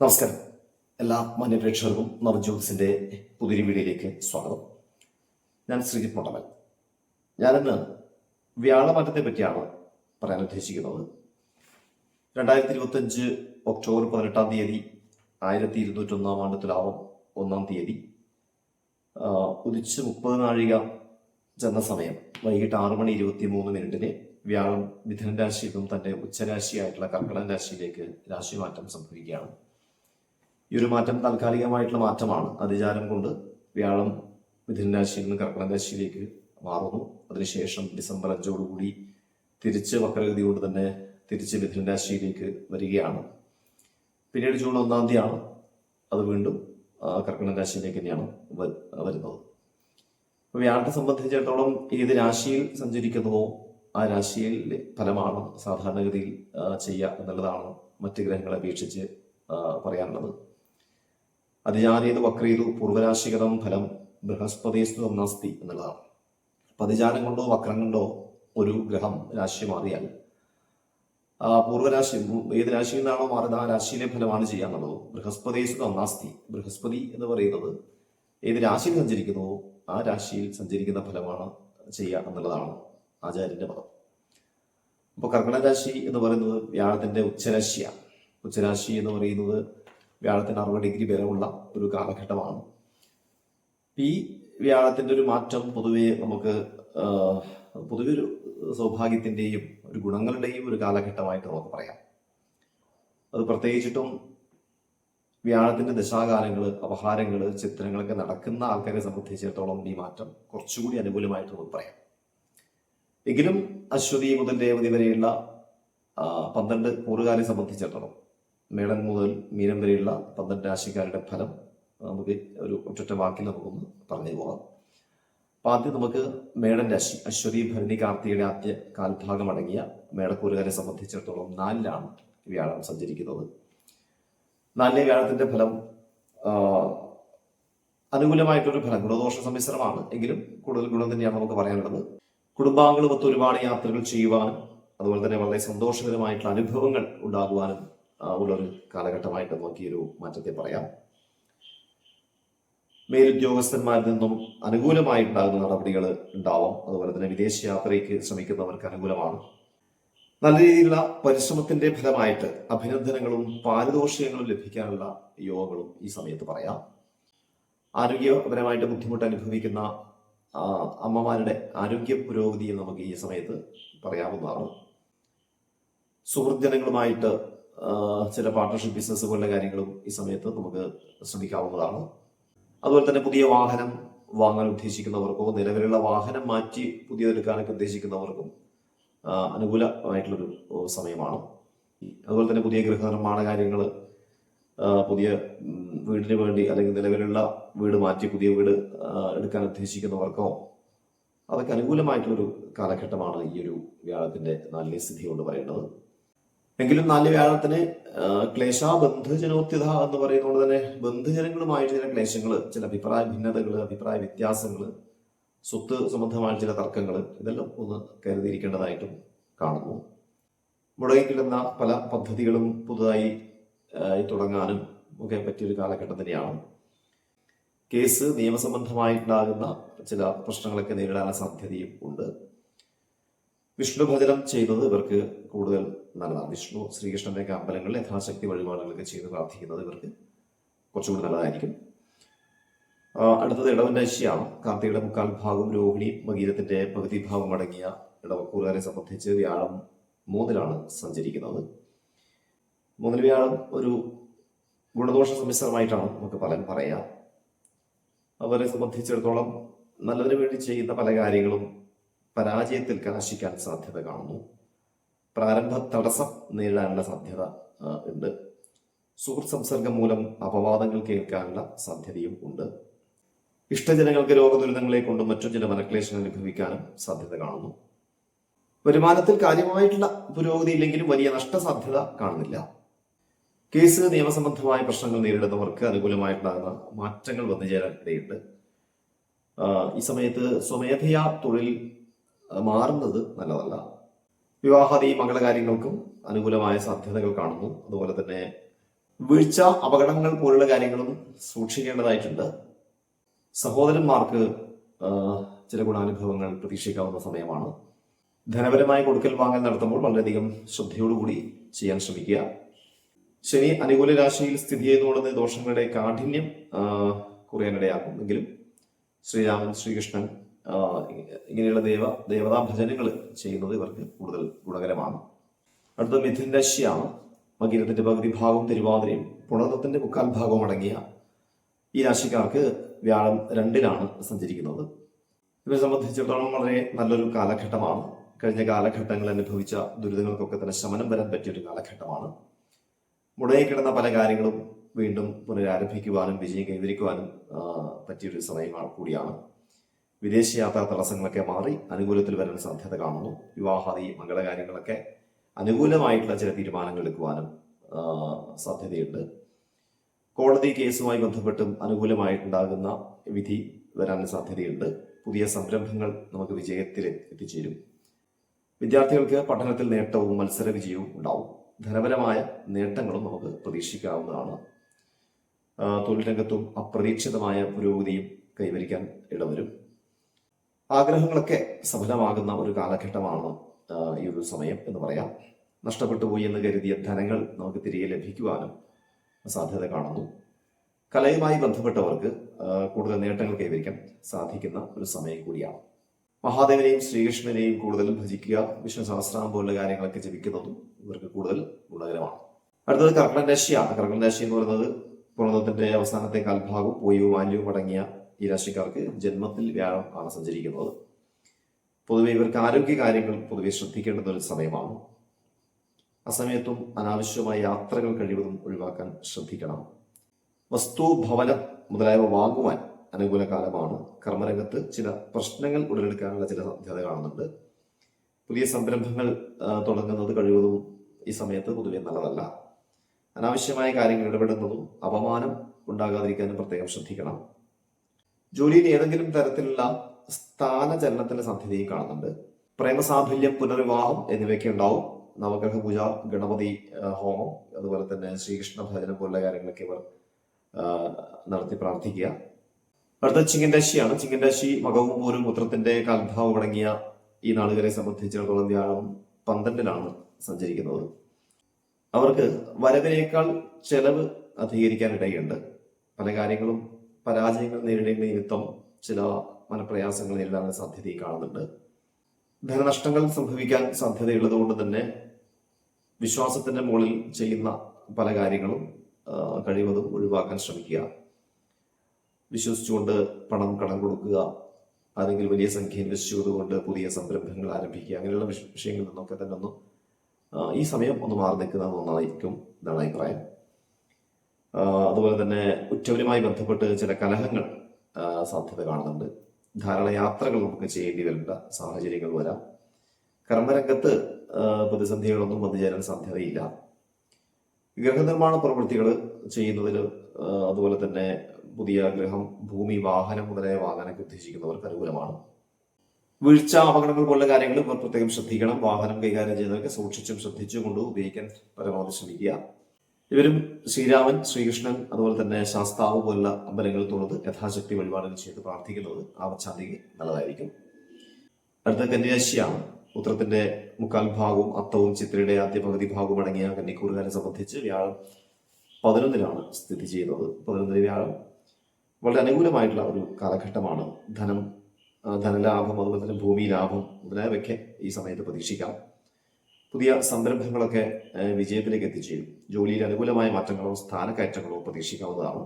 നമസ്കാരം. എല്ലാ മാന്യപ്രേക്ഷകർക്കും നവജ്യോതിസിന്റെ പുതിയ വീഡിയോയിലേക്ക് സ്വാഗതം. ഞാൻ ശ്രീജിത് മൊട്ടമൽ ഞാനിന്ന് വ്യാഴമാറ്റത്തെ പറ്റിയാണ് പറയാൻ ഉദ്ദേശിക്കുന്നത്. രണ്ടായിരത്തി ഇരുപത്തഞ്ച് ഒക്ടോബർ പതിനെട്ടാം തീയതി ആയിരത്തി ഇരുന്നൂറ്റൊന്നാം ആണ്ട് തുലാവം ഒന്നാം തീയതി ഉദിച്ച് മുപ്പത് നാഴിക ചെന്ന സമയം വൈകിട്ട് ആറ് മണി ഇരുപത്തി മൂന്ന് മിനിറ്റിന് വ്യാഴം മിഥുനൻ രാശിയിൽ നിന്നും തന്റെ ഉച്ചരാശിയായിട്ടുള്ള കർക്കിടക രാശിയിലേക്ക് രാശിമാറ്റം സംഭവിക്കുകയാണ്. ഈ ഒരു മാറ്റം താൽക്കാലികമായിട്ടുള്ള മാറ്റമാണ്. അതിചാരം കൊണ്ട് വ്യാഴം മിഥുന രാശിയിൽ നിന്ന് കർക്കിടക രാശിയിലേക്ക് മാറുന്നു. അതിനുശേഷം ഡിസംബർ അഞ്ചോടുകൂടി തിരിച്ച് വക്രഗതി കൊണ്ട് തന്നെ തിരിച്ച് മിഥുന രാശിയിലേക്ക് വരികയാണ്. പിന്നീട് ജൂൺ ഒന്നാം തീയതിയാണ് അത് വീണ്ടും കർക്കിടക രാശിയിലേക്ക് തന്നെയാണ് വരുന്നത്. വ്യാഴത്തെ സംബന്ധിച്ചിടത്തോളം ഏത് രാശിയിൽ സഞ്ചരിക്കുന്നുവോ ആ രാശിയിൽ ഫലമാണ് സാധാരണഗതിയിൽ ചെയ്യുക എന്നുള്ളതാണ് മറ്റ് ഗ്രഹങ്ങളെ അപേക്ഷിച്ച് പറയാനുള്ളത്. അതിജാനീത് വക്രീതു പൂർവരാശികതം ഫലം ബൃഹസ്പതിസ്തുതം നാസ്തി എന്നുള്ളതാണ്. പതിജാനം കൊണ്ടോ വക്രം കൊണ്ടോ ഒരു ഗ്രഹം രാശി മാറിയാൽ ഉം, ഏത് രാശിയിൽ നിന്നാണോ മാറുന്നത് ആ രാശിയിലെ ഫലമാണ് ചെയ്യാന്നുള്ളത്. ബൃഹസ്പതിസ്തുതം നാസ്തി. ബൃഹസ്പതി എന്ന് പറയുന്നത് ഏത് രാശിയിൽ സഞ്ചരിക്കുന്നുവോ ആ രാശിയിൽ സഞ്ചരിക്കുന്ന ഫലമാണ് ചെയ്യുക എന്നുള്ളതാണ് ആചാര്യന്റെ പദം അപ്പോൾ കർക്കടരാശി എന്ന് പറയുന്നത് വ്യാഴത്തിന്റെ ഉച്ചരാശിയാണ്. ഉച്ചരാശി എന്ന് പറയുന്നത് വ്യാഴത്തിന് അറുപത് ഡിഗ്രി വരെയുള്ള ഒരു കാലഘട്ടമാണ്. ഈ വ്യാഴത്തിന്റെ ഒരു മാറ്റം പൊതുവെ നമുക്ക് പൊതുവെ ഒരു സൗഭാഗ്യത്തിന്റെയും ഒരു ഗുണങ്ങളുടെയും ഒരു കാലഘട്ടമായിട്ട് നമുക്ക് പറയാം. അത് പ്രത്യേകിച്ചിട്ടും വ്യാഴത്തിന്റെ ദശാകാലങ്ങൾ അപഹാരങ്ങൾ ചിത്രങ്ങളൊക്കെ നടക്കുന്ന ആൾക്കാരെ സംബന്ധിച്ചിടത്തോളം ഈ മാറ്റം കുറച്ചുകൂടി അനുകൂലമായിട്ട് നമുക്ക് പറയാം. എങ്കിലും അശ്വതി മുതൽ രേവതി വരെയുള്ള പന്ത്രണ്ട് കൂറുകാരെ സംബന്ധിച്ചിടത്തോളം മേടൻ മുതൽ മീനം വരെയുള്ള പന്ത്രണ്ട് രാശിക്കാരുടെ ഫലം നമുക്ക് ഒരു ഒറ്റ വാക്കിൽ നമുക്കൊന്ന് പറഞ്ഞു പോകാം. അപ്പൊ ആദ്യം നമുക്ക് മേടൻ രാശി അശ്വതി ഭരണി കാർത്തികയുടെ ആദ്യ കാൽഭാഗം അടങ്ങിയ മേടക്കൂറുകാരെ സംബന്ധിച്ചിടത്തോളം നാലിലാണ് വ്യാഴം സഞ്ചരിക്കുന്നത്. നാലിലെ വ്യാഴത്തിന്റെ ഫലം അനുകൂലമായിട്ടൊരു ഫലം ഗുണദോഷ സമ്മിശ്രമാണ്. എങ്കിലും കൂടുതൽ ഗുണം തന്നെയാണ് നമുക്ക് പറയാനുള്ളത്. കുടുംബാംഗങ്ങളുമൊത്ത് ഒരുപാട് യാത്രകൾ ചെയ്യുവാനും അതുപോലെ തന്നെ വളരെ സന്തോഷകരമായിട്ടുള്ള അനുഭവങ്ങൾ ഉണ്ടാകുവാനും ഉള്ളൊരു കാലഘട്ടമായിട്ട് ഒരു മാറ്റത്തെ പറയാം. മേലുദ്യോഗസ്ഥന്മാരിൽ നിന്നും അനുകൂലമായിട്ടുണ്ടാകുന്ന നടപടികൾ ഉണ്ടാവാം. അതുപോലെ തന്നെ വിദേശ യാത്രയ്ക്ക് ശ്രമിക്കുന്നവർക്ക് അനുകൂലമാണ്. നല്ല രീതിയിലുള്ള പരിശ്രമത്തിന്റെ ഫലമായിട്ട് അഭിനന്ദനങ്ങളും പാരിതോഷികങ്ങളും ലഭിക്കാനുള്ള യോഗങ്ങളും ഈ സമയത്ത് പറയാം. ആരോഗ്യപരമായിട്ട് ബുദ്ധിമുട്ട് അനുഭവിക്കുന്ന അമ്മമാരുടെ ആരോഗ്യ പുരോഗതിയും നമുക്ക് ഈ സമയത്ത് പറയാവുന്നതാണ്. സുഹൃജനങ്ങളുമായിട്ട് ആ, ചില പാർട്ണർഷിപ്പ് ബിസിനസ് പോലുള്ള കാര്യങ്ങളും ഈ സമയത്ത് നമുക്ക് ശ്രമിക്കാവുന്നതാണ്. അതുപോലെ തന്നെ പുതിയ വാഹനം വാങ്ങാൻ ഉദ്ദേശിക്കുന്നവർക്കോ നിലവിലുള്ള വാഹനം മാറ്റി പുതിയതെടുക്കാനൊക്കെ ഉദ്ദേശിക്കുന്നവർക്കും അനുകൂലമായിട്ടുള്ളൊരു സമയമാണ്. അതുപോലെ തന്നെ പുതിയ ഗൃഹനിർമ്മാണ കാര്യങ്ങൾ പുതിയ വീടിന് വേണ്ടി അല്ലെങ്കിൽ നിലവിലുള്ള വീട് മാറ്റി പുതിയ വീട് എടുക്കാൻ ഉദ്ദേശിക്കുന്നവർക്കോ അതൊക്കെ അനുകൂലമായിട്ടുള്ളൊരു കാലഘട്ടമാണ് ഈ ഒരു വ്യാഴത്തിന്റെ നല്ല സ്ഥിതി കൊണ്ട് പറയുന്നത് എങ്കിലും നാല് വ്യാഴത്തിന് ക്ലേശ ബന്ധുജനോത്യത എന്ന് പറയുന്നത് തന്നെ ബന്ധുജനങ്ങളുമായിട്ട് ചില ക്ലേശങ്ങൾ ചില അഭിപ്രായ ഭിന്നതകൾ അഭിപ്രായ വ്യത്യാസങ്ങൾ സ്വത്ത് സംബന്ധമായ ചില തർക്കങ്ങൾ ഇതെല്ലാം ഒന്ന് കരുതിയിരിക്കേണ്ടതായിട്ടും കാണുന്നു. മുടങ്ങിക്കിടുന്ന പല പദ്ധതികളും പുതുതായി തുടങ്ങാനും ഒക്കെ പറ്റിയൊരു കാലഘട്ടം തന്നെയാണ്. കേസ് നിയമസംബന്ധമായിട്ടുണ്ടാകുന്ന ചില പ്രശ്നങ്ങളൊക്കെ നേരിടാനുള്ള സാധ്യതയും ഉണ്ട്. വിഷ്ണു ഭജനം ചെയ്യുന്നത് ഇവർക്ക് കൂടുതൽ നല്ലതാണ്. വിഷ്ണു ശ്രീകൃഷ്ണന്റെയൊക്കെ അമ്പലങ്ങളിൽ യഥാശക്തി വഴിപാടുകളൊക്കെ ചെയ്ത് പ്രാർത്ഥിക്കുന്നത് ഇവർക്ക് കുറച്ചുകൂടി നല്ലതായിരിക്കും. അടുത്തത് ഇടവൻ രാശിയാണ് കാർത്തികയുടെ മുക്കാൽ ഭാഗം രോഹിണി മകീരത്തിന്റെ പകുതി ഭാഗം അടങ്ങിയ ഇടവക്കൂറുകാരെ സംബന്ധിച്ച് വ്യാഴം മൂന്നിലാണ് സഞ്ചരിക്കുന്നത്. മൂന്നിൽ വ്യാഴം ഒരു ഗുണദോഷ സമ്മിശ്രമായിട്ടാണ് നമുക്ക് പലൻ പറയാം. അവരെ സംബന്ധിച്ചിടത്തോളം നല്ലതിനു വേണ്ടി ചെയ്യുന്ന പല കാര്യങ്ങളും പരാജയത്തിൽ കലാശിക്കാൻ സാധ്യത കാണുന്നു. പ്രാരംഭ തടസ്സം നേരിടാനുള്ള സാധ്യത ഉണ്ട്. സുഹൃത്ത് സംസർഗം മൂലം അപവാദങ്ങൾ കേൾക്കാനുള്ള സാധ്യതയും ഉണ്ട്. ഇഷ്ടജനങ്ങൾക്ക് രോഗദുരിതങ്ങളെ കൊണ്ട് മറ്റു ചില മനക്ലേശങ്ങൾ അനുഭവിക്കാനും സാധ്യത കാണുന്നു. വരുമാനത്തിൽ കാര്യമായിട്ടുള്ള പുരോഗതി ഇല്ലെങ്കിലും വലിയ നഷ്ടസാധ്യത കാണുന്നില്ല. കേസ് നിയമസംബന്ധമായ പ്രശ്നങ്ങൾ നേരിടുന്നവർക്ക് അനുകൂലമായിട്ടുണ്ടാകുന്ന മാറ്റങ്ങൾ വന്നു ചേരാൻ ഇടയുണ്ട് ഈ സമയത്ത് സ്വമേധയാ തൊഴിൽ ആ, മാറുന്നത് നല്ലതല്ല. വിവാഹാദി മംഗളകാര്യങ്ങൾക്കും അനുകൂലമായ സാധ്യതകൾ കാണുന്നു. അതുപോലെ തന്നെ വീഴ്ച അപകടങ്ങൾ പോലുള്ള കാര്യങ്ങളും സൂക്ഷിക്കേണ്ടതായിട്ടുണ്ട്. സഹോദരന്മാർക്ക് ചില ഗുണാനുഭവങ്ങൾ പ്രതീക്ഷിക്കാവുന്ന സമയമാണ്. ധനപരമായ കൊടുക്കൽ വാങ്ങൽ നടത്തുമ്പോൾ വളരെയധികം ശ്രദ്ധയോടുകൂടി ചെയ്യാൻ ശ്രമിക്കുക. ശനി അനുകൂല രാശിയിൽ സ്ഥിതി ചെയ്യുന്നതുകൊണ്ട് ദോഷങ്ങളുടെ കാഠിന്യം കുറയാനിടയാക്കും. എങ്കിലും ശ്രീരാമൻ ശ്രീകൃഷ്ണൻ ഇങ്ങനെയുള്ള ദേവ ദേവതാ ഭജനങ്ങൾ ചെയ്യുന്നത് ഇവർക്ക് കൂടുതൽ ഗുണകരമാണ്. അടുത്ത മിഥുൻ രാശിയാണ്. മകീരത്തിന്റെ പകുതി ഭാഗവും തിരുവാതിരയും പുണർത്തത്തിന്റെ മുക്കാൽ ഭാഗവും അടങ്ങിയ ഈ രാശിക്കാർക്ക് വ്യാഴം രണ്ടിലാണ് സഞ്ചരിക്കുന്നത്. ഇവരെ സംബന്ധിച്ചിടത്തോളം വളരെ നല്ലൊരു കാലഘട്ടമാണ്. കഴിഞ്ഞ കാലഘട്ടങ്ങളിൽ അനുഭവിച്ച ദുരിതങ്ങൾക്കൊക്കെ തന്നെ ശമനം വരാൻ പറ്റിയ ഒരു കാലഘട്ടമാണ്. മുടങ്ങി കിടന്ന പല കാര്യങ്ങളും വീണ്ടും പുനരാരംഭിക്കുവാനും വിജയം കൈവരിക്കുവാനും പറ്റിയൊരു സമയമാണ് കൂടിയാണ്. വിദേശ യാത്രാ തടസ്സങ്ങളൊക്കെ മാറി അനുകൂലത്തിൽ വരാൻ സാധ്യത കാണുന്നു. വിവാഹാദി മംഗളകാര്യങ്ങളൊക്കെ അനുകൂലമായിട്ടുള്ള ചില തീരുമാനങ്ങൾ എടുക്കുവാനും സാധ്യതയുണ്ട്. കോടതി കേസുമായി ബന്ധപ്പെട്ടും അനുകൂലമായിട്ടുണ്ടാകുന്ന വിധി വരാൻ സാധ്യതയുണ്ട്. പുതിയ സംരംഭങ്ങൾ നമുക്ക് വിജയത്തിൽ എത്തിച്ചേരും. വിദ്യാർത്ഥികൾക്ക് പഠനത്തിൽ നേട്ടവും മത്സര വിജയവും ഉണ്ടാവും. ധനപരമായ നേട്ടങ്ങളും നമുക്ക് പ്രതീക്ഷിക്കാവുന്നതാണ്. തൊഴിൽ രംഗത്തും അപ്രതീക്ഷിതമായ പുരോഗതിയും കൈവരിക്കാൻ ഇടവരും. ആഗ്രഹങ്ങളൊക്കെ സഫലമാകുന്ന ഒരു കാലഘട്ടമാണ് ഈ ഒരു സമയം എന്ന് പറയാം. നഷ്ടപ്പെട്ടു പോയി എന്ന് കരുതിയ ധനങ്ങൾ നമുക്ക് തിരികെ ലഭിക്കുവാനും സാധ്യത കാണുന്നു. കലയുമായി ബന്ധപ്പെട്ടവർക്ക് കൂടുതൽ നേട്ടങ്ങൾ കൈവരിക്കാൻ സാധിക്കുന്ന ഒരു സമയം കൂടിയാണ്. മഹാദേവനെയും ശ്രീകൃഷ്ണനെയും കൂടുതൽ ഭജിക്കുക വിഷ്ണു സഹസ്രാം പോലുള്ള കാര്യങ്ങളൊക്കെ ജപിക്കുന്നതും ഇവർക്ക് കൂടുതൽ ഗുണകരമാണ്. അടുത്തത് കർക്കടൻ രാശിയാണ്. കർക്കടൻ രാശി എന്ന് പറയുന്നത് പുണർന്നത്തിന്റെ അവസാനത്തെ കാൽഭാഗവും പോയവും മാന്യവും അടങ്ങിയ ഈ രാശിക്കാർക്ക് ജന്മത്തിൽ വ്യാഴം ആണ് സഞ്ചരിക്കുന്നത്. പൊതുവെ ഇവർക്ക് ആരോഗ്യ കാര്യങ്ങൾ പൊതുവെ ശ്രദ്ധിക്കേണ്ടുന്ന ഒരു സമയമാണ്. ആ സമയത്തും അനാവശ്യമായ യാത്രകൾ കഴിവതും ഒഴിവാക്കാൻ ശ്രദ്ധിക്കണം. വസ്തു ഭവനം മുതലായവ വാങ്ങുവാൻ അനുകൂല കാലമാണ്. കർമ്മരംഗത്ത് ചില പ്രശ്നങ്ങൾ ഉടലെടുക്കാനുള്ള ചില സാധ്യത കാണുന്നുണ്ട്. പുതിയ സംരംഭങ്ങൾ തുടങ്ങുന്നത് കഴിവതും ഈ സമയത്ത് പൊതുവെ നല്ലതല്ല. അനാവശ്യമായ കാര്യങ്ങൾ ഇടപെടുന്നതും അപമാനം ഉണ്ടാകാതിരിക്കാനും പ്രത്യേകം ശ്രദ്ധിക്കണം. ജോലിയിൽ ഏതെങ്കിലും തരത്തിലുള്ള സ്ഥാനചലനത്തിന്റെ സാധ്യതയും കാണുന്നുണ്ട്. പ്രേമസാഫല്യം പുനർവിവാഹം എന്നിവയൊക്കെ ഉണ്ടാവും. നവഗ്രഹ പൂജ ഗണപതി ഹോമം അതുപോലെ തന്നെ ശ്രീകൃഷ്ണ ഭജന പോലുള്ള കാര്യങ്ങളൊക്കെ ഇവർ നടത്തി പ്രാർത്ഥിക്കുക. അടുത്ത ചിങ്ങൻ രാശിയാണ് ചിങ്ങൻ രാശി മകവും പോലും പുത്രത്തിന്റെ കാൽഭാവം അടങ്ങിയ ഈ നാളുകളെ സംബന്ധിച്ചിടത്തോളം വ്യാഴം പന്ത്രണ്ടിലാണ് സഞ്ചരിക്കുന്നത്. അവർക്ക് വരവിനേക്കാൾ ചെലവ് അധികരിക്കാൻ ഇടയുണ്ട് പല കാര്യങ്ങളും പരാജയങ്ങൾ നേരിടേണ്ട നിമിത്തം ചില മനപ്രയാസങ്ങൾ നേരിടാൻ സാധ്യത കാണുന്നുണ്ട്. ധനനഷ്ടങ്ങൾ സംഭവിക്കാൻ സാധ്യതയുള്ളത് കൊണ്ട് തന്നെ വിശ്വാസത്തിന്റെ മുകളിൽ ചെയ്യുന്ന പല കാര്യങ്ങളും കഴിവതും ഒഴിവാക്കാൻ ശ്രമിക്കുക. വിശ്വസിച്ചുകൊണ്ട് പണം കടം കൊടുക്കുക അല്ലെങ്കിൽ വലിയ സംഖ്യ ഇൻവെസ്റ്റ് പുതിയ സംരംഭങ്ങൾ ആരംഭിക്കുക അങ്ങനെയുള്ള വിഷയങ്ങളിൽ നിന്നൊക്കെ തന്നെ ഒന്ന് ഈ സമയം ഒന്ന് മാറി നിൽക്കുന്നത് നന്നായിരിക്കും എന്നാണ് അഭിപ്രായം. അതുപോലെ തന്നെ ഉറ്റവരുമായി ബന്ധപ്പെട്ട് ചില കലഹങ്ങൾ സാധ്യത കാണുന്നുണ്ട്. ധാരാളം യാത്രകൾ നമുക്ക് ചെയ്യേണ്ടി വരേണ്ട സാഹചര്യങ്ങൾ വരാം. കർമ്മരംഗത്ത് പ്രതിസന്ധികളൊന്നും വന്നു ചേരാൻ സാധ്യതയില്ല. ഗൃഹനിർമ്മാണ പ്രവൃത്തികൾ ചെയ്യുന്നതിൽ അതുപോലെ തന്നെ പുതിയ ഗൃഹം ഭൂമി വാഹനം മുതലായ വാങ്ങാനൊക്കെ ഉദ്ദേശിക്കുന്നവർക്ക് അനുകൂലമാണ്. വീഴ്ച അപകടങ്ങൾ പോലുള്ള കാര്യങ്ങൾ പ്രത്യേകം ശ്രദ്ധിക്കണം. വാഹനം കൈകാര്യം ചെയ്യുന്നവർക്ക് സൂക്ഷിച്ചും ശ്രദ്ധിച്ചും കൊണ്ട് ഉപയോഗിക്കാൻ പരമാവധി ശ്രമിക്കുക. ഇവരും ശ്രീരാമൻ ശ്രീകൃഷ്ണൻ അതുപോലെ തന്നെ ശാസ്താവ് പോലുള്ള അമ്പലങ്ങളിൽ തൊഴുത് യഥാശക്തി വഴിപാടുകൾ ചെയ്ത് പ്രാർത്ഥിക്കുന്നത് ആവച്ചാന്തിക്ക് നല്ലതായിരിക്കും. അടുത്ത കന്യാശിയാണ്. ഉത്രത്തിന്റെ മുക്കാൽ ഭാഗവും അത്തവും ചിത്രയുടെ ആദ്യ പകുതി ഭാഗവും അടങ്ങിയ കന്നിക്കൂറുകാരെ സംബന്ധിച്ച് വ്യാഴം പതിനൊന്നിലാണ് സ്ഥിതി ചെയ്യുന്നത്. പതിനൊന്നിന് വ്യാഴം വളരെ അനുകൂലമായിട്ടുള്ള ഒരു കാലഘട്ടമാണ്. ധനം ധനലാഭം അതുപോലെ തന്നെ ഭൂമി ലാഭം മുതലായവയ്ക്ക് ഈ സമയത്ത് പ്രതീക്ഷിക്കാം. പുതിയ സന്ദർഭങ്ങളൊക്കെ വിജയത്തിലേക്ക് എത്തിച്ചേരും. ജോലിയിൽ അനുകൂലമായ മാറ്റങ്ങളോ സ്ഥാനക്കയറ്റങ്ങളോ പ്രതീക്ഷിക്കാവുന്നതാണ്.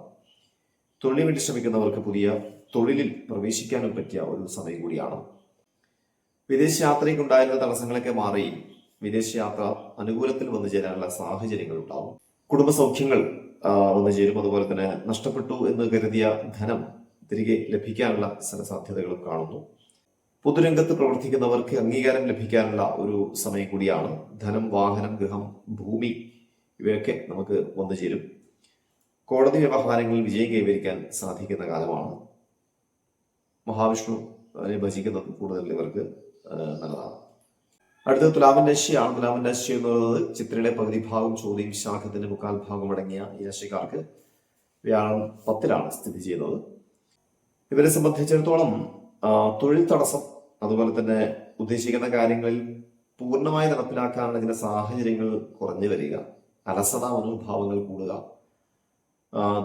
തൊഴിലിന് വേണ്ടി ശ്രമിക്കുന്നവർക്ക് പുതിയ തൊഴിലിൽ പ്രവേശിക്കാനും പറ്റിയ ഒരു സമയം കൂടിയാണ്. വിദേശ യാത്രയ്ക്കുണ്ടായിരുന്ന തടസ്സങ്ങളൊക്കെ മാറി വിദേശയാത്ര അനുകൂലത്തിൽ വന്നു ചേരാനുള്ള സാഹചര്യങ്ങൾ ഉണ്ടാവും. കുടുംബസൗഖ്യങ്ങൾ വന്നു ചേരും. അതുപോലെ തന്നെ നഷ്ടപ്പെട്ടു എന്ന് കരുതിയ ധനം തിരികെ ലഭിക്കാനുള്ള ചില സാധ്യതകളും കാണുന്നു. പൊതുരംഗത്ത് പ്രവർത്തിക്കുന്നവർക്ക് അംഗീകാരം ലഭിക്കാനുള്ള ഒരു സമയം കൂടിയാണ്. ധനം വാഹനം ഗൃഹം ഭൂമി ഇവയൊക്കെ നമുക്ക് വന്നു ചേരും. കോടതി വ്യവഹാരങ്ങളിൽ വിജയം കൈവരിക്കാൻ സാധിക്കുന്ന കാലമാണ്. മഹാവിഷ്ണു അതിനെ ഭജിക്കുന്നത് കൂടുതൽ ഇവർക്ക് നല്ലതാണ്. അടുത്തത് തുലാമൻ രാശിയാണ്. തുലാമൻ രാശി എന്ന് പറയുന്നത് ചിത്രയുടെ പകുതി ഭാഗം ചോദ്യം ശാഖത്തിന്റെ മുക്കാൽ ഭാഗം അടങ്ങിയ ഈ രാശിക്കാർക്ക് വ്യാഴം പത്തിലാണ് സ്ഥിതി ചെയ്യുന്നത്. ഇവരെ സംബന്ധിച്ചിടത്തോളം തൊഴിൽ തടസ്സം അതുപോലെ തന്നെ ഉദ്ദേശിക്കുന്ന കാര്യങ്ങളിൽ പൂർണമായി നടപ്പിലാക്കാനുള്ള ചില സാഹചര്യങ്ങൾ കുറഞ്ഞു വരിക. അലസത മനോഭാവങ്ങൾ കൂടുക.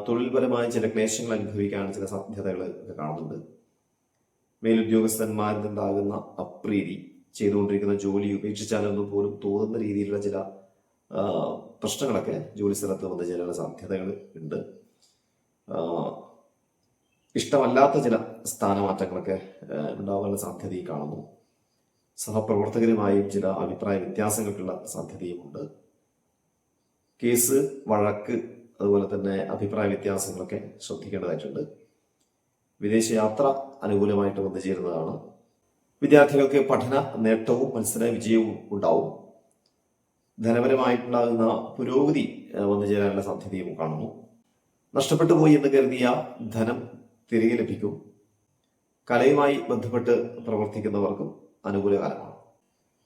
തൊഴിൽപരമായ ചില ക്ലേശങ്ങൾ അനുഭവിക്കാനുള്ള ചില സാധ്യതകൾ ഒക്കെ കാണുന്നുണ്ട്. മേലുദ്യോഗസ്ഥന്മാരിലുണ്ടാകുന്ന അപ്രീതി ചെയ്തുകൊണ്ടിരിക്കുന്ന ജോലി ഉപേക്ഷിച്ചാലൊന്നും പോലും തോന്നുന്ന രീതിയിലുള്ള ചില പ്രശ്നങ്ങളൊക്കെ ജോലി സ്ഥലത്ത് വന്നു ചേരാനുള്ള സാധ്യതകൾ ഉണ്ട്. ഇഷ്ടമല്ലാത്ത ചില സ്ഥാനമാറ്റങ്ങളൊക്കെ ഉണ്ടാകാനുള്ള ഈ കാണുന്നു. സഹപ്രവർത്തകരുമായും ചില അഭിപ്രായ വ്യത്യാസങ്ങൾക്കുള്ള സാധ്യതയുമുണ്ട്. കേസ് വഴക്ക് അതുപോലെ തന്നെ അഭിപ്രായ വ്യത്യാസങ്ങളൊക്കെ ശ്രദ്ധിക്കേണ്ടതായിട്ടുണ്ട്. വിദേശയാത്ര അനുകൂലമായിട്ട് വന്നു ചേരുന്നതാണ്. വിദ്യാർത്ഥികൾക്ക് പഠന നേട്ടവും മത്സര വിജയവും ഉണ്ടാവും. ധനപരമായിട്ടുണ്ടാകുന്ന പുരോഗതി വന്നു ചേരാനുള്ള സാധ്യതയും കാണുന്നു. നഷ്ടപ്പെട്ടു പോയി എന്ന് കരുതിയ ധനം തിരികെ ലഭിക്കും. കലയുമായി ബന്ധപ്പെട്ട് പ്രവർത്തിക്കുന്നവർക്കും അനുകൂല കാലമാണ്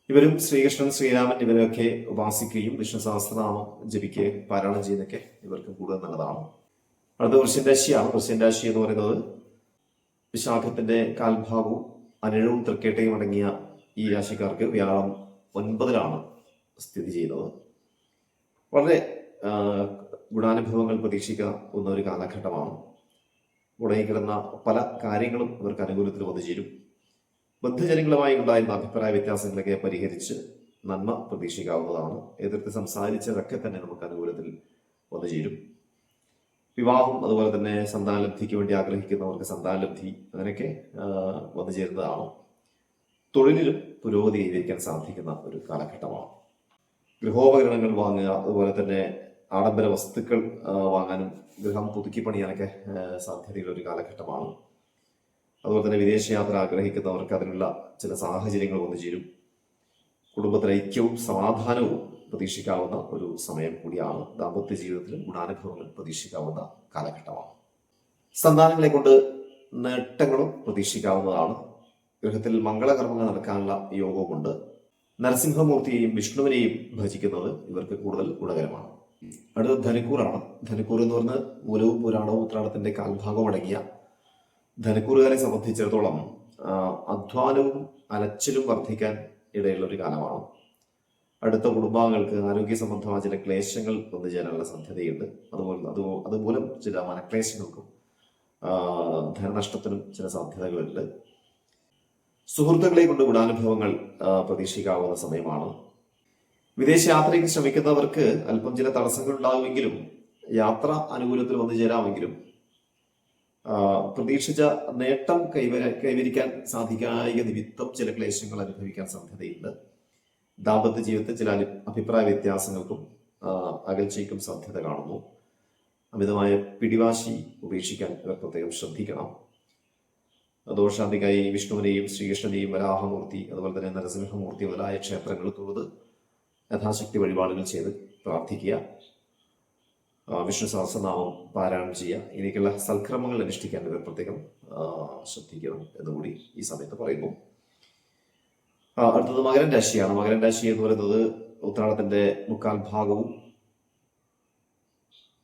ഇവരും ശ്രീകൃഷ്ണൻ ശ്രീരാമൻ ഇവരൊക്കെ ഉപാസിക്കുകയും വിഷ്ണു സഹസ്രനാമം ജപിക്കുകയും പാരായണം ചെയ്യുന്നൊക്കെ ഇവർക്ക് കൂടുതൽ നല്ലതാണ്. അടുത്ത വൃശ്യൻ രാശിയാണ്. വൃശ്യൻ രാശി എന്ന് പറയുന്നത് വിശാഖത്തിന്റെ കാൽഭാഗവും അനിഴവും തൃക്കേട്ടയും അടങ്ങിയ ഈ രാശിക്കാർക്ക് വ്യാഴം ഒൻപതിലാണ് സ്ഥിതി ചെയ്യുന്നത്. വളരെ ഗുണാനുഭവങ്ങൾ പ്രതീക്ഷിക്കുന്ന ഒരു കാലഘട്ടമാണ്. മുടങ്ങിക്കിടന്ന പല കാര്യങ്ങളും ഇവർക്ക് അനുകൂലത്തിൽ വന്നു ചേരും. ബന്ധുജനങ്ങളുമായി ഉണ്ടായിരുന്ന അഭിപ്രായ വ്യത്യാസങ്ങളൊക്കെ പരിഹരിച്ച് നന്മ പ്രതീക്ഷിക്കാവുന്നതാണ്. എതിർത്ത് സംസാരിച്ചതൊക്കെ തന്നെ നമുക്ക് അനുകൂലത്തിൽ വന്നു ചേരും. വിവാഹം അതുപോലെ തന്നെ സന്താനലബ്ധിക്ക് വേണ്ടി ആഗ്രഹിക്കുന്നവർക്ക് സന്താനലബ്ധി അങ്ങനെയൊക്കെ വന്നു ചേരുന്നതാണ്. തൊഴിലിലും പുരോഗതി കൈവരിക്കാൻ സാധിക്കുന്ന ഒരു കാലഘട്ടമാണ്. ഗൃഹോപകരണങ്ങൾ വാങ്ങുക അതുപോലെ തന്നെ ആഡംബര വസ്തുക്കൾ വാങ്ങാനും ഗൃഹം പുതുക്കി പണിയാനൊക്കെ സാധ്യതയുള്ള ഒരു കാലഘട്ടമാണ്. അതുപോലെ തന്നെ വിദേശയാത്ര ആഗ്രഹിക്കുന്നവർക്ക് അതിനുള്ള ചില സാഹചര്യങ്ങൾ വന്നു ചേരും. കുടുംബത്തിലെ ഐക്യവും സമാധാനവും പ്രതീക്ഷിക്കാവുന്ന ഒരു സമയം കൂടിയാണ് ദാമ്പത്യ ജീവിതത്തിലും ഗുണാനുഭവങ്ങൾ പ്രതീക്ഷിക്കാവുന്ന കാലഘട്ടമാണ്. സന്താനങ്ങളെ കൊണ്ട് നേട്ടങ്ങളും പ്രതീക്ഷിക്കാവുന്നതാണ്. ഗൃഹത്തിൽ മംഗളകർമ്മങ്ങൾ നടക്കാനുള്ള യോഗവുമുണ്ട്. നരസിംഹമൂർത്തിയെയും വിഷ്ണുവിനെയും ഭജിക്കുന്നത് ഇവർക്ക് കൂടുതൽ ഗുണകരമാണ്. അടുത്ത ധനുക്കൂറാണ്. ധനുക്കൂർ എന്ന് പറഞ്ഞാൽ മൂലവും പുരാണവും ഉത്രാടത്തിന്റെ കാൽഭാഗം അടങ്ങിയ ധനുക്കൂറുകാരെ സംബന്ധിച്ചിടത്തോളം അധ്വാനവും അലച്ചിലും വർദ്ധിക്കാൻ ഇടയുള്ള ഒരു കാലമാണ്. അടുത്ത കുടുംബാംഗങ്ങൾക്ക് ആരോഗ്യ സംബന്ധമായ ചില ക്ലേശങ്ങൾ വന്നു ചേരാനുള്ള സാധ്യതയുണ്ട്. അതുപോലെ അത് അതുമൂലം ചില മനക്ലേശങ്ങൾക്കും ധനനഷ്ടത്തിനും ചില സാധ്യതകളുണ്ട്. സുഹൃത്തുക്കളെ കൊണ്ട് ഗുണാനുഭവങ്ങൾ പ്രതീക്ഷിക്കാവുന്ന സമയമാണ്. വിദേശ യാത്രയ്ക്ക് ശ്രമിക്കുന്നവർക്ക് അല്പം ചില തടസ്സങ്ങൾ ഉണ്ടാകുമെങ്കിലും യാത്ര അനുകൂലത്തിൽ വന്നു ചേരാമെങ്കിലും പ്രതീക്ഷിച്ച നേട്ടം കൈവര കൈവരിക്കാൻ സാധിക്കായ നിമിത്തം ചില ക്ലേശങ്ങൾ അനുഭവിക്കാൻ സാധ്യതയുണ്ട്. ദാമ്പത്യ ജീവിതത്തിൽ ചില അഭിപ്രായ വ്യത്യാസങ്ങൾക്കും അകൽച്ചയ്ക്കും സാധ്യത കാണുന്നു. അമിതമായ പിടിവാശി ഉപേക്ഷിക്കാൻ ഇവർ പ്രത്യേകം ശ്രദ്ധിക്കണം. ദോഷാന്തികായി വിഷ്ണുവിനെയും ശ്രീകൃഷ്ണനെയും വരാഹമൂർത്തി അതുപോലെ തന്നെ നരസിംഹമൂർത്തി മുതലായ ക്ഷേത്രങ്ങൾ തൊഴുത് യഥാശക്തി വഴിപാടുകൾ ചെയ്ത് പ്രാർത്ഥിക്കുക. വിഷ്ണു സഹസ്രനാമം പാരായണം ചെയ്യുക. ഇതിലേക്കുള്ള സൽക്രമങ്ങൾ അനുഷ്ഠിക്കാൻ ഇവർ പ്രത്യേകം ശ്രദ്ധിക്കണം എന്നുകൂടി ഈ സമയത്ത് പറയുന്നു. അടുത്തത് മകരൻ രാശിയാണ്. മകരം രാശി എന്ന് പറയുന്നത് ഉത്രാടത്തിന്റെ മുക്കാൽ ഭാഗവും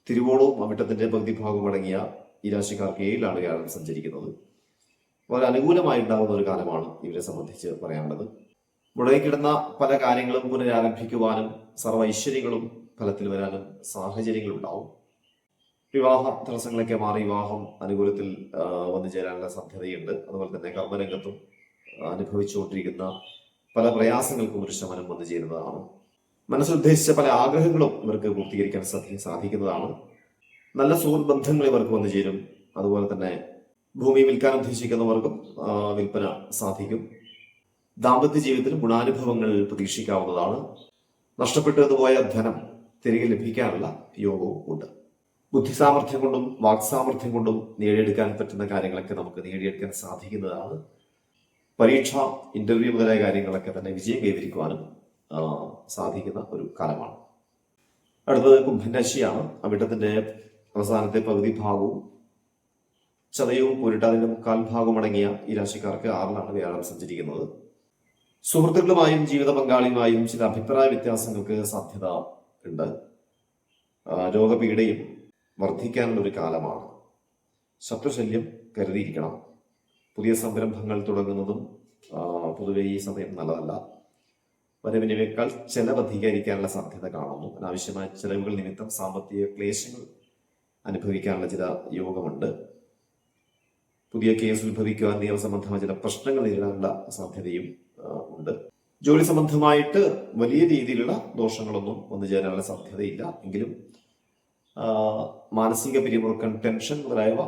തിരുവോണവും അമിട്ടത്തിന്റെ പകുതി ഭാഗവും അടങ്ങിയ ഈ രാശിക്കാർക്ക് ഏഴിലാണ് കാരണം സഞ്ചരിക്കുന്നത്. വളരെ അനുകൂലമായിട്ടുണ്ടാകുന്ന ഒരു കാലമാണ് ഇവരെ സംബന്ധിച്ച് പറയാനുള്ളത്. മുടങ്ങിക്കിടന്ന പല കാര്യങ്ങളും പുനരാരംഭിക്കുവാനും സർവ ഐശ്വര്യങ്ങളും ഫലത്തിൽ വരാനും സാഹചര്യങ്ങൾ ഉണ്ടാവും. വിവാഹ തടസ്സങ്ങളൊക്കെ മാറി വിവാഹം അനുകൂലത്തിൽ വന്നു ചേരാനുള്ള സാധ്യതയുണ്ട്. അതുപോലെ തന്നെ കർമ്മരംഗത്തും അനുഭവിച്ചുകൊണ്ടിരിക്കുന്ന പല പ്രയാസങ്ങൾക്കും ഒരു ശമനം വന്നു ചേരുന്നതാണ്. മനസ്സുദ്ദേശിച്ച പല ആഗ്രഹങ്ങളും ഇവർക്ക് പൂർത്തീകരിക്കാൻ സാധി- സാധിക്കുന്നതാണ്. നല്ല സുഹൃത്ത് ബന്ധങ്ങൾ ഇവർക്ക് വന്നു ചേരും. അതുപോലെ തന്നെ ഭൂമി വിൽക്കാൻ ഉദ്ദേശിക്കുന്നവർക്കും വിൽപ്പന സാധിക്കും. ദാമ്പത്യ ജീവിതത്തിൽ ഗുണാനുഭവങ്ങൾ പ്രതീക്ഷിക്കാവുന്നതാണ്. നഷ്ടപ്പെട്ടതുപോയ ധനം തിരികെ ലഭിക്കാനുള്ള യോഗവും ഉണ്ട്. ബുദ്ധിസാമർഥ്യം കൊണ്ടും വാക്സാമർഥ്യം കൊണ്ടും നേടിയെടുക്കാൻ പറ്റുന്ന കാര്യങ്ങളൊക്കെ നമുക്ക് നേടിയെടുക്കാൻ സാധിക്കുന്നതാണ്. പരീക്ഷ ഇന്റർവ്യൂ മുതലായ കാര്യങ്ങളൊക്കെ തന്നെ വിജയം കൈവരിക്കുവാനും സാധിക്കുന്ന ഒരു കാലമാണ്. അടുത്തത് കുംഭരാശിയാണ്. അവിട്ടത്തിന്റെ അവസാനത്തെ പകുതി ഭാഗവും ചതയവും പൂരിട്ടാതിന്റെ മുക്കാൽ ഭാഗവും അടങ്ങിയ ഈ രാശിക്കാർക്ക് ആറിലാണ് വ്യാഴം സഞ്ചരിക്കുന്നത്. സുഹൃത്തുക്കളുമായും ജീവിത പങ്കാളിയുമായും ചില അഭിപ്രായ വ്യത്യാസങ്ങൾക്ക് സാധ്യത ഉണ്ട്. രോഗപീഠയും വർദ്ധിക്കാനുള്ള ഒരു കാലമാണ്. ശത്രുശല്യം കരുതിയിരിക്കണം. പുതിയ സംരംഭങ്ങൾ തുടങ്ങുന്നതും പൊതുവെ ഈ സമയം നല്ലതല്ല. വരവിനേക്കാൾ ചെലവ് അധികരിക്കാനുള്ള സാധ്യത കാണുന്നു. അനാവശ്യമായ ചെലവുകൾ നിമിത്തം സാമ്പത്തിക ക്ലേശങ്ങൾ അനുഭവിക്കാനുള്ള ചില യോഗമുണ്ട്. പുതിയ കേസ് ഉത്ഭവിക്കുവാൻ നിയമസംബന്ധമായ ചില പ്രശ്നങ്ങൾ നേരിടാനുള്ള സാധ്യതയും ഉണ്ട്. ജോലി സംബന്ധമായിട്ട് വലിയ രീതിയിലുള്ള ദോഷങ്ങളൊന്നും വന്നു ചേരാനുള്ള സാധ്യതയില്ല. എങ്കിലും മാനസിക പിരിമുറുക്കം ടെൻഷൻ മുതലായവ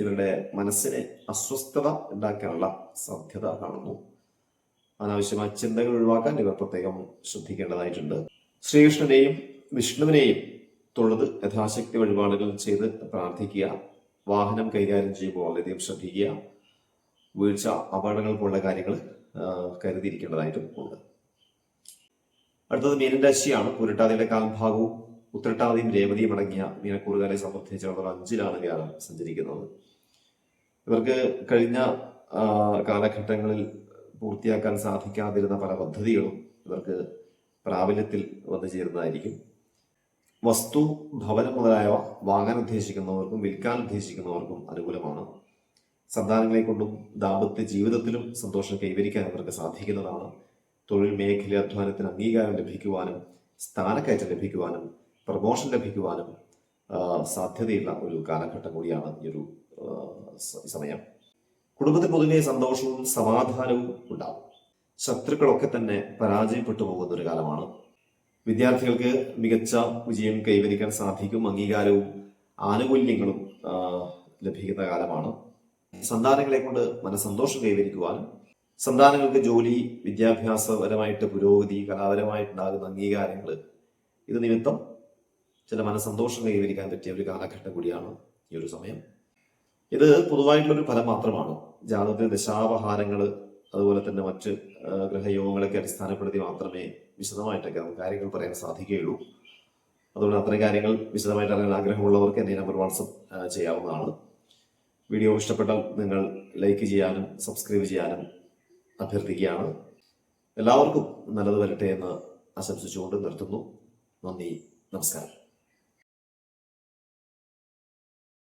ഇവരുടെ മനസ്സിനെ അസ്വസ്ഥത ഉണ്ടാക്കാനുള്ള സാധ്യത കാണുന്നു. അനാവശ്യമായ ചിന്തകൾ ഒഴിവാക്കാൻ ഇവർ പ്രത്യേകം ശ്രദ്ധിക്കേണ്ടതായിട്ടുണ്ട്. ശ്രീകൃഷ്ണനെയും വിഷ്ണുവിനെയും തൊഴുത് യഥാശക്തി വഴിപാടുകൾ ചെയ്ത് പ്രാർത്ഥിക്കുക വാഹനം കൈകാര്യം ചെയ്യുമ്പോൾ വളരെയധികം ശ്രദ്ധിക്കുക വീഴ്ച അപകടങ്ങൾ പോലുള്ള കാര്യങ്ങൾ കരുതിയിരിക്കേണ്ടതായിട്ടും ഉണ്ട്. അടുത്തത് മീനൻ രാശിയാണ്. പുരട്ടാതിയുടെ കാൽഭാഗവും ഉത്രട്ടാതിയും രേവതിയും അടങ്ങിയ മീനക്കൂറുകാരെ സംബന്ധിച്ചിടത്തോളം അഞ്ചിലാണ് വ്യാഴം സഞ്ചരിക്കുന്നത്. ഇവർക്ക് കഴിഞ്ഞ കാലഘട്ടങ്ങളിൽ പൂർത്തിയാക്കാൻ സാധിക്കാതിരുന്ന പല പദ്ധതികളും ഇവർക്ക് പ്രാബല്യത്തിൽ വന്നു ചേരുന്നതായിരിക്കും. വസ്തു ഭവനം മുതലായവ വാങ്ങാൻ ഉദ്ദേശിക്കുന്നവർക്കും വിൽക്കാൻ ഉദ്ദേശിക്കുന്നവർക്കും അനുകൂലമാണ്. സന്താനങ്ങളെ കൊണ്ടും ദാമ്പത്യ ജീവിതത്തിലും സന്തോഷം കൈവരിക്കാൻ അവർക്ക് സാധിക്കുന്നതാണ്. തൊഴിൽ മേഖല അധ്വാനത്തിന് അംഗീകാരം ലഭിക്കുവാനും സ്ഥാനക്കയറ്റം ലഭിക്കുവാനും പ്രമോഷൻ ലഭിക്കുവാനും സാധ്യതയുള്ള ഒരു കാലഘട്ടം കൂടിയാണ് ഈ ഒരു സമയം. കുടുംബത്തിൽ പൊതുവെ സന്തോഷവും സമാധാനവും ഉണ്ടാവും. ശത്രുക്കളൊക്കെ തന്നെ പരാജയപ്പെട്ടു പോകുന്ന ഒരു കാലമാണ്. വിദ്യാർത്ഥികൾക്ക് മികച്ച വിജയം കൈവരിക്കാൻ സാധിക്കും അംഗീകാരവും ആനുകൂല്യങ്ങളും ലഭിക്കുന്ന കാലമാണ്. സന്താനങ്ങളെ കൊണ്ട് മനസ്സന്തോഷം കൈവരിക്കുവാനും സന്താനങ്ങൾക്ക് ജോലി വിദ്യാഭ്യാസപരമായിട്ട് പുരോഗതി കലാപരമായിട്ടുണ്ടാകുന്ന അംഗീകാരങ്ങൾ ഇത് നിമിത്തം ചില മനസ്സന്തോഷം കൈവരിക്കാൻ പറ്റിയ ഒരു കാലഘട്ടം കൂടിയാണ് ഈ ഒരു സമയം. ഇത് പൊതുവായിട്ടുള്ളൊരു ഫലം മാത്രമാണ്. ജാതകത്തിലെ ദശാപഹാരങ്ങൾ അതുപോലെ തന്നെ മറ്റ് ഗ്രഹയോഗങ്ങളൊക്കെ അടിസ്ഥാനപ്പെടുത്തി മാത്രമേ വിശദമായിട്ടൊക്കെ നമുക്ക് കാര്യങ്ങൾ പറയാൻ സാധിക്കുകയുള്ളൂ. അതുകൊണ്ട് അത്തരം കാര്യങ്ങൾ വിശദമായിട്ട് അറിയാൻ ആഗ്രഹമുള്ളവർക്ക് എന്നെ നമ്പർ വാട്സപ്പ് ചെയ്യാവുന്നതാണ്. വീഡിയോ ഇഷ്ടപ്പെട്ടാൽ നിങ്ങൾ ലൈക്ക് ചെയ്യാനും സബ്സ്ക്രൈബ് ചെയ്യാനും അഭ്യർത്ഥിക്കുകയാണ്. എല്ലാവർക്കും നല്ലത് വരട്ടെ എന്ന് ആശംസിച്ചുകൊണ്ട് നിർത്തുന്നു. നന്ദി നമസ്കാരം.